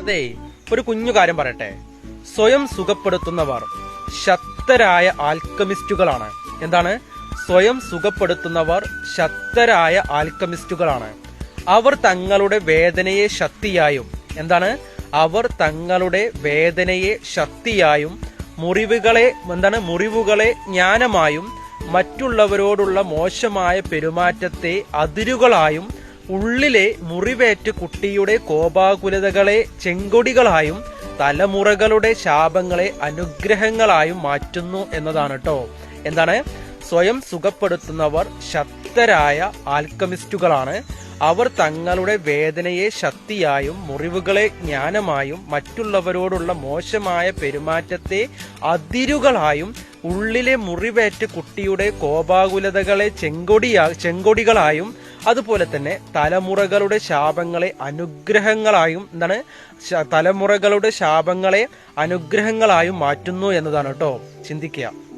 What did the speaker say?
അതെ ഒരു കുഞ്ഞു കാര്യം പറയട്ടെ. സ്വയം സുഖപ്പെടുത്തുന്നവർ ശക്തരായ ആൽക്കമിസ്റ്റുകളാണ്. എന്താണ്? സ്വയം സുഖപ്പെടുത്തുന്നവർ ശക്തരായ ആൽക്കമിസ്റ്റുകളാണ്. അവർ തങ്ങളുടെ വേദനയെ ശക്തിയായും എന്താണ്? അവർ തങ്ങളുടെ വേദനയെ ശക്തിയായും മുറിവുകളെ എന്താണ്? മുറിവുകളെ ജ്ഞാനമായും മറ്റുള്ളവരോടുള്ള മോശമായ പെരുമാറ്റത്തെ അതിരുകളായും ഉള്ളിലെ മുറിവേറ്റ് കുട്ടിയുടെ കോപാകുലതകളെ ചെങ്കൊടികളായും തലമുറകളുടെ ശാപങ്ങളെ അനുഗ്രഹങ്ങളായും മാറ്റുന്നു എന്നതാണ് കേട്ടോ എന്താണ്? സ്വയം സുഖപ്പെടുത്തുന്നവർ ശക്തരായ ആൽക്കമിസ്റ്റുകളാണ്. അവർ തങ്ങളുടെ വേദനയെ ശക്തിയായും മുറിവുകളെ ജ്ഞാനമായും മറ്റുള്ളവരോടുള്ള മോശമായ പെരുമാറ്റത്തെ അതിരുകളായും ഉള്ളിലെ മുറിവേറ്റ് കുട്ടിയുടെ കോപാകുലതകളെ ചെങ്കൊടിയാ ചെങ്കൊടികളായും അതുപോലെ തന്നെ തലമുറകളുടെ ശാപങ്ങളെ അനുഗ്രഹങ്ങളായും എന്താണ് തലമുറകളുടെ ശാപങ്ങളെ അനുഗ്രഹങ്ങളായും മാറ്റുന്നു എന്നതാണ് കേട്ടോ. ചിന്തിക്കുക.